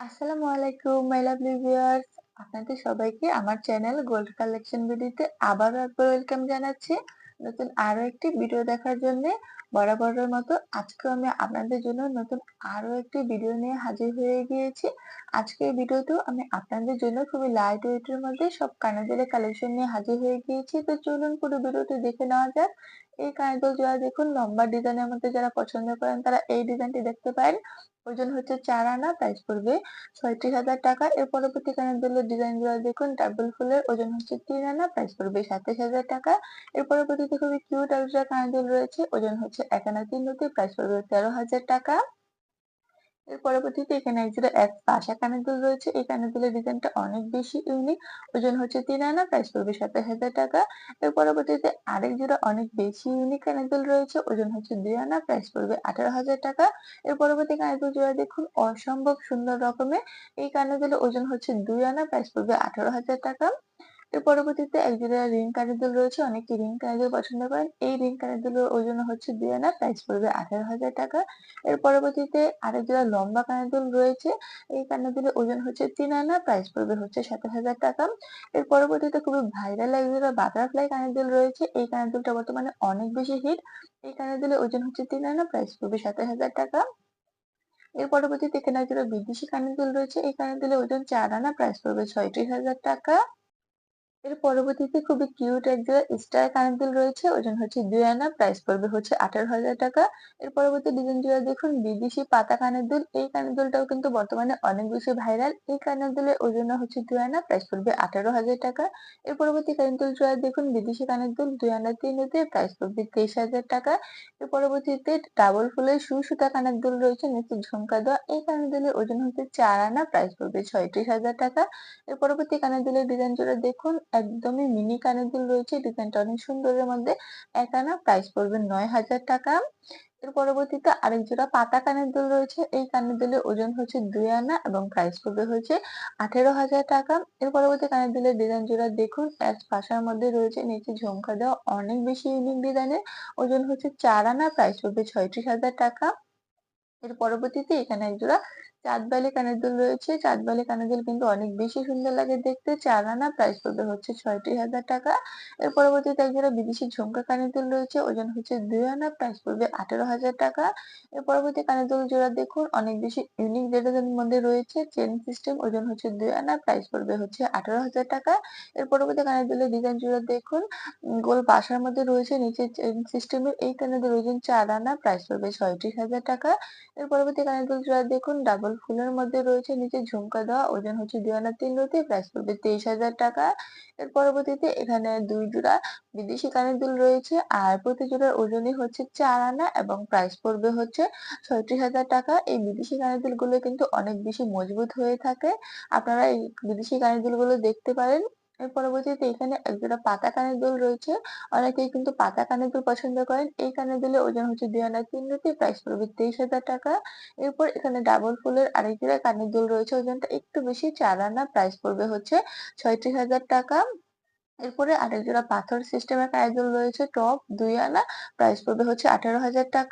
আসসালামু আলাইকুম my lovely viewers আপনাদের সবাইকে আমার চ্যানেল গোল্ড কালেকশন ভিডিওতে আবারও একবার ওয়েলকাম জানাচ্ছি। নতুন আরও একটি ভিডিও দেখার জন্য বরাবরের মতো আজকে আমি আপনাদের জন্য নতুন আরও একটি ভিডিও নিয়ে হাজির হয়ে গিয়েছি। আজকের ভিডিওতেও আমি আপনাদের জন্য খুবই লাইট ওয়েটের মধ্যে সব কানাডিয়ালের কালেকশন নিয়ে হাজির হয়ে গিয়েছি। তো চলুন পুরো ভিডিওটি দেখে নেওয়া যাক। এই কানেদুল জোড়া দেখুন, লম্বা ডিজাইনের মধ্যে যারা পছন্দ করেন, তারা এই ডিজাইনটি দেখতে পারেন। ওজন হচ্ছে চার আনা প্রাইস পড়বে ছয়ত্রিশ হাজার টাকা। এর পরবর্তী কানের ডিজাইনগুলো দেখুন, ডাবল ফুলের ওজন হচ্ছে তিন আনা প্রাইস পড়বে সাতাশ হাজার টাকা। এর পরবর্তীতে খুবই কিউট আলট্রা কানের রয়েছে, ওজন হচ্ছে এক আনা তিন নতি প্রাইস পড়বে তেরো হাজার টাকা। এর পরবর্তীতে এখানে এক জোড়া এক পাশা কানের দুল রয়েছে এই কানের দুলের ডিজাইনটা অনেক বেশি ইউনিক ওজন হচ্ছে তিন আনা প্রাইস পড়বে সাতাশ হাজার টাকা। এর পরবর্তীতে আরেক জোড়া অনেক বেশি ইউনিক কানের দুল রয়েছে, ওজন হচ্ছে দুই আনা প্রাইস পড়বে আঠারো হাজার টাকা। এর পরবর্তী কানের জোড়া দেখুন, অসম্ভব সুন্দর রকমের। এই কানের দুলের ওজন হচ্ছে দুই আনা প্রাইস পড়বে আঠারো হাজার টাকা। এর পরবর্তীতে এক জোড়া রিং কানের দুল রয়েছে, অনেকে রিং কানের পছন্দ করেন। এই রিং কানের দুলের ওজন হচ্ছে দুই আনা প্রাইস পড়বে আঠারো হাজার টাকা। এর পরবর্তীতে আরেক জোড়া লম্বা কানের দুল রয়েছে, এই কানের দুলের ওজন হচ্ছে তিন আনা প্রাইস পড়বে হচ্ছে সাতাশ হাজার টাকা। এর পরবর্তীতে খুবই ভাইরাল এক জোড়া বাটারফ্লাই কানের দুল রয়েছে, এই কানের দুলটা বর্তমানে অনেক বেশি হিট এই কানের দুলের ওজন হচ্ছে তিন আনা প্রাইস পড়বে সাতাশ হাজার টাকা। এর পরবর্তীতে এখানে একজোড়া বিদেশি কানের দুল রয়েছে, এই কানের দুলের ওজন চার আনা প্রাইস পড়বে ছয়ত্রিশ হাজার টাকা। এর পরবর্তীতে খুবই কিউট এক জোড়া স্টার কানের রয়েছে, ওজন হচ্ছে দুই আনা প্রাইস পড়বে হচ্ছে আঠারো হাজার টাকা। এর পরবর্তী ডিজাইন জোড়া দেখুন, বিদেশি পাতা কানের দুল এই কানের দুলটাও কিন্তু বর্তমানে অনেক বেশি ভাইরাল এই কানের দুলের ওজন হচ্ছে দুই আনা প্রাইস পড়বে আঠারো হাজার টাকা। এর পরবর্তী কানের দুল জোড়া দেখুন, বিদেশি কানের দুল দুই আনা, তিন হতে প্রাইস পড়বে তেইশ হাজার টাকা। এর পরবর্তীতে ডাবল ফুলের সু সুতা কানের দুল রয়েছে, নিচে ঝুমকা দেওয়া। এই কানের দুলের ওজন হচ্ছে চার আনা প্রাইস পড়বে ছয়ত্রিশ হাজার টাকা। এর পরবর্তী কানের দুলের ডিজাইন জোড়া দেখুন একদমই মিনি কানের দুল রয়েছে ডিজাইনটা অনেক সুন্দরের মধ্যে। এক আনা প্রাইস পড়বে নয় হাজার টাকা। এর পরবর্তীতে আরেক জোড়া পাতা কানের দুল রয়েছে, এই কানের দুলের ওজন হচ্ছে দুই আনা এবং প্রাইস পড়বে হচ্ছে আঠেরো হাজার টাকা। এর পরবর্তী কানের দুলের ডিজাইন জোড়া দেখুন এক পাশার মধ্যে রয়েছে, নিচে ঝুমকা দেওয়া অনেক বেশি ইউনিক ডিজাইনের ওজন হচ্ছে চার আনা প্রাইস পড়বে ছয়ত্রিশ হাজার টাকা। এর পরবর্তীতে এখানে এক জোড়া চাঁদবালি কানের দুল রয়েছে। চাঁদবালি কানের দুল কিন্তু অনেক বেশি সুন্দর লাগে দেখতে। চার আনা প্রাইস পড়বে হচ্ছে ছয়টি হাজার টাকা। এর পরবর্তীতে এক জোড়া বিদেশি ঝুমকা কানের দুল রয়েছে, ওজন হচ্ছে দুই আনা প্রাইস পড়বে আঠারো হাজার টাকা। এর পরবর্তী কানের দুল জোড়া দেখুন, অনেক বেশি ইউনিক ডিজাইনের মধ্যে রয়েছে চেন সিস্টেম ওজন হচ্ছে দুই আনা প্রাইস পড়বে হচ্ছে আঠারো হাজার টাকা। এর পরবর্তী কানের দুলের ডিজাইন জোড়া দেখুন গোল বাসার মধ্যে রয়েছে, নিচে চেন সিস্টেমের এই কানের দুল, ওজন চার আনা প্রাইস পড়বে ছয়ত্রিশ হাজার টাকা। এর পরবর্তী কানের দুল জোড়া দেখুন ডাবল ডাবল ফুলের মধ্যে রয়েছে নিচে ঝুমকা দেওয়া, ওজন হচ্ছে দুই আনা তিন রুটি প্রাইস পড়বে তেইশ হাজার টাকা। এর পরবর্তীতে এখানে দুই জোড়া বিদেশি কানের দুল রয়েছে, আর প্রতি জোড়ার ওজনই হচ্ছে চার আনা এবং প্রাইস পড়বে হচ্ছে ছয়ত্রিশ হাজার টাকা। এই বিদেশি কানের দুলগুলো কিন্তু অনেক বেশি মজবুত হয়ে থাকে। আপনারা এই বিদেশি কানের দুলগুলো দেখতে পারেন। পরবর্তীতে এখানে একজোড়া পাতা কানের দুল রয়েছে। অনেকেই কিন্তু পাতা কানের দুল পছন্দ করেন। এই কানের দুলের ওজন হচ্ছে দুই আনা তিন রুটি, প্রাইস পড়বে তেইশ হাজার টাকা। এরপর এখানে ডাবল ফুলের আরেক জোড়া কানের দুল রয়েছে। ওজনটা একটু বেশি, চার আনা, প্রাইস পড়বে হচ্ছে ছয়ত্রিশ হাজার টাকা। এরপরে আরেক জোড়া পাথর সিস্টেমের কানের দুল রয়েছে, টপ দুই আনা, প্রাইস পড়বে হচ্ছে আঠারো হাজার টাকা।